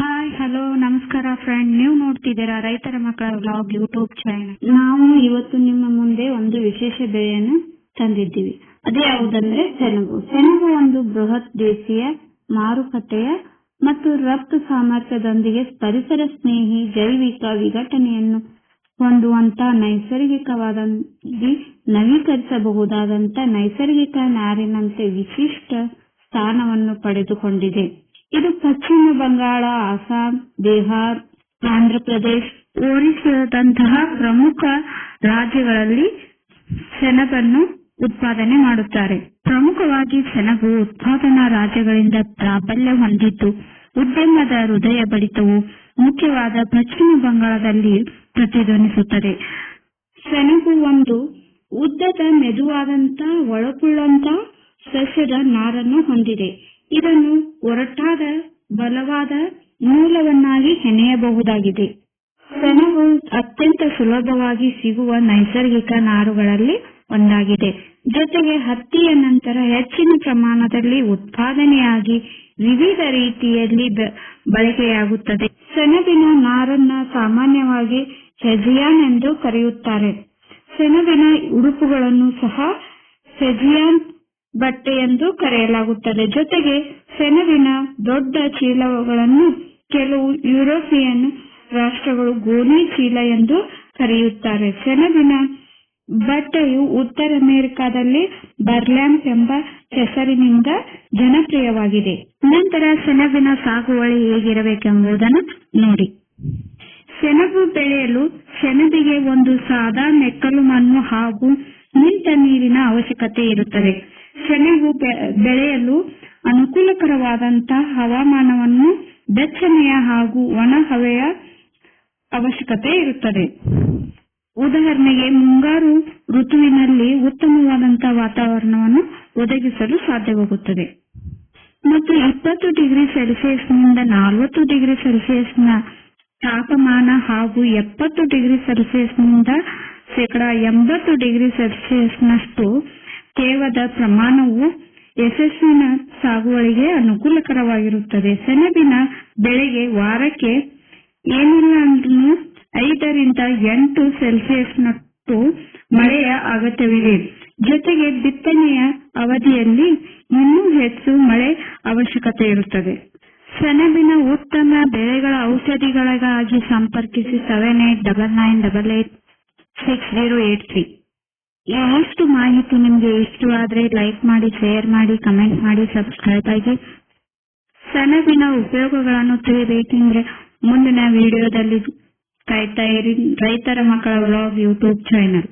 Hi hello ನಮಸ್ಕಾರ friend ನೀವು ನೋಡ್ತಿದ್ದೀರಾ ರೈತರ ಮಕ್ಕಳ ಬ್ಲಾಗ್ ಯೂಟ್ಯೂಬ್ ಚಾನೆಲ್ ನಾವು ಇವತ್ತು ನಿಮ್ಮ ಮುಂದೆ ಒಂದು ವಿಶೇಷ ಬೆಳೆಯನ್ನು ತಂದಿದ್ದೀವಿ. ಅದೇ ಯಾವುದಂದ್ರೆ ಸೆಣಬು ಸೆಣಬು ಒಂದು ಬೃಹತ್ ದೇಶೀಯ ಮಾರುಕಟ್ಟೆಯ ಮತ್ತು ರಫ್ತು ಸಾಮರ್ಥ್ಯದೊಂದಿಗೆ ಪರಿಸರ ಸ್ನೇಹಿ ಜೈವಿಕ ವಿಘಟನೆಯನ್ನು ಹೊಂದುವಂತ ನೈಸರ್ಗಿಕವಾದ ನವೀಕರಿಸಬಹುದಾದಂತ ನೈಸರ್ಗಿಕ ನಾರಿನಂತೆ ವಿಶಿಷ್ಟ ಸ್ಥಾನವನ್ನು ಪಡೆದುಕೊಂಡಿದೆ. ಇದು ಪಶ್ಚಿಮ ಬಂಗಾಳ, ಅಸ್ಸಾಂ, ಬಿಹಾರ್, ಆಂಧ್ರಪ್ರದೇಶ್, ಒರಿಸ್ಸಾದಂತಹ ಪ್ರಮುಖ ರಾಜ್ಯಗಳಲ್ಲಿ ಸೆಣಬನ್ನು ಉತ್ಪಾದನೆ ಮಾಡುತ್ತಾರೆ. ಪ್ರಮುಖವಾಗಿ ಸೆಣಬು ಉತ್ಪಾದನಾ ರಾಜ್ಯಗಳಿಂದ ಪ್ರಾಬಲ್ಯ ಹೊಂದಿದ್ದು, ಉದ್ಯಮದ ಹೃದಯ ಬಡಿತವು ಮುಖ್ಯವಾದ ಪಶ್ಚಿಮ ಬಂಗಾಳದಲ್ಲಿ ಪ್ರತಿಧ್ವನಿಸುತ್ತದೆ. ಸೆಣಬು ಒಂದು ಉದ್ದದ ಮೆದುವಾದಂತ ಒಳಕುಳ್ಳಂತ ಸಸ್ಯದ ನಾರನ್ನು ಹೊಂದಿದೆ. ಇದನ್ನು ಒರಟಾದ, ಬಲವಾದ ಮೂಲವನ್ನಾಗಿ ಹೆಣೆಯಬಹುದಾಗಿದೆ. ಸೆಣಬು ಅತ್ಯಂತ ಸುಲಭವಾಗಿ ಸಿಗುವ ನೈಸರ್ಗಿಕ ನಾರುಗಳಲ್ಲಿ ಒಂದಾಗಿದೆ. ಜೊತೆಗೆ ಹತ್ತಿಯ ನಂತರ ಹೆಚ್ಚಿನ ಪ್ರಮಾಣದಲ್ಲಿ ಉತ್ಪಾದನೆಯಾಗಿ ವಿವಿಧ ರೀತಿಯಲ್ಲಿ ಬಳಕೆಯಾಗುತ್ತದೆ. ಸೆಣಬಿನ ನಾರನ್ನ ಸಾಮಾನ್ಯವಾಗಿ ಹೆಜಿಯಾನ್ ಎಂದು ಕರೆಯುತ್ತಾರೆ. ಸೆಣಬಿನ ಉಡುಪುಗಳನ್ನು ಸಹ ಹೆಜಿಯಾನ್ ಬಟ್ಟೆ ಎಂದು ಕರೆಯಲಾಗುತ್ತದೆ. ಜೊತೆಗೆ ಸೆಣಬಿನ ದೊಡ್ಡ ಚೀಲಗಳನ್ನು ಕೆಲವು ಯುರೋಪಿಯನ್ ರಾಷ್ಟ್ರಗಳು ಗೋಣಿ ಚೀಲ ಎಂದು ಕರೆಯುತ್ತಾರೆ. ಸೆಣಬಿನ ಬಟ್ಟೆಯು ಉತ್ತರ ಅಮೆರಿಕಾದಲ್ಲಿ ಬರ್ಲ್ಯಾಂಪ್ ಎಂಬ ಹೆಸರಿನಿಂದ ಜನಪ್ರಿಯವಾಗಿದೆ. ನಂತರ ಸೆಣಬಿನ ಸಾಗುವಳಿ ಹೇಗಿರಬೇಕೆಂಬುದನ್ನು ನೋಡಿ. ಸೆಣಬು ಬೆಳೆಯಲು ಸೆಣಬಿಗೆ ಒಂದು ಸಾದಾ ಮೆಕ್ಕಲು ಮಣ್ಣು ಹಾಗೂ ನಿಂತ ನೀರಿನ ಅವಶ್ಯಕತೆ ಇರುತ್ತದೆ. ಸೆಣಬು ಬೆ- ಬೆಳೆಯಲು ಅನುಕೂಲಕರವಾದಂತಹ ಹವಾಮಾನವನ್ನು ಬೆಚ್ಚನೆಯ ಹಾಗೂ ಒಣ ಹವೆಯ ಅವಶ್ಯಕತೆ ಇರುತ್ತದೆ. ಉದಾಹರಣೆಗೆ ಮುಂಗಾರು ಋತುವಿನಲ್ಲಿ ಉತ್ತಮವಾದಂತಹ ವಾತಾವರಣವನ್ನು ಒದಗಿಸಲು ಸಾಧ್ಯವಾಗುತ್ತದೆ. ಮತ್ತು ಇಪ್ಪತ್ತು ಡಿಗ್ರಿ ಸೆಲ್ಸಿಯಸ್ನಿಂದ ನಲವತ್ತು ಡಿಗ್ರಿ ಸೆಲ್ಸಿಯಸ್ನ ತಾಪಮಾನ ಹಾಗೂ ಎಪ್ಪತ್ತು ಡಿಗ್ರಿ ಸೆಲ್ಸಿಯಸ್ನಿಂದ ಶೇಕಡ ಎಂಬತ್ತು ಡಿಗ್ರಿ ಸೆಲ್ಸಿಯಸ್ನಷ್ಟು ತೇವದ ಪ್ರಮಾಣವು ಯಶಸ್ವಿನ ಸಾಗುವಳಿಗೆ ಅನುಕೂಲಕರವಾಗಿರುತ್ತದೆ. ಸೆಣಬಿನ ಬೆಳೆಗೆ ವಾರಕ್ಕೆ ಏನಿಲ್ಲ ಅಂದ್ರೂ ಐದರಿಂದ ಎಂಟು ಸೆಲ್ಸಿಯಸ್ನಷ್ಟು ಮಳೆಯ ಅಗತ್ಯವಿದೆ. ಜೊತೆಗೆ ಬಿತ್ತನೆಯ ಅವಧಿಯಲ್ಲಿ ಇನ್ನೂ ಹೆಚ್ಚು ಮಳೆ ಅವಶ್ಯಕತೆ ಇರುತ್ತದೆ. ಸೆಣಬಿನ ಉತ್ತಮ ಬೆಳೆಗಳ ಔಷಧಿಗಳಿಗಾಗಿ ಸಂಪರ್ಕಿಸಿ seven eight double nine double eight six zero eight three ಇಷ್ಟು ಮಾಹಿತಿ ನಿಮ್ಗೆ ಇಷ್ಟವಾದ್ರೆ ಲೈಕ್ ಮಾಡಿ ಶೇರ್ ಮಾಡಿ ಕಮೆಂಟ್ ಮಾಡಿ ಸಬ್ಸ್ಕ್ರೈಬ್ ಆಗಿ. ಸೆಣಬಿನ ಉಪಯೋಗಗಳನ್ನು ತಿಳಿಬೇಕೆಂದ್ರೆ ಮುಂದಿನ ವಿಡಿಯೋದಲ್ಲಿ ಕಾಯ್ತಾ ಇರಿ. ರೈತರ ಮಕ್ಕಳ ವ್ಲಾಗ್ ಯೂಟ್ಯೂಬ್ ಚಾನೆಲ್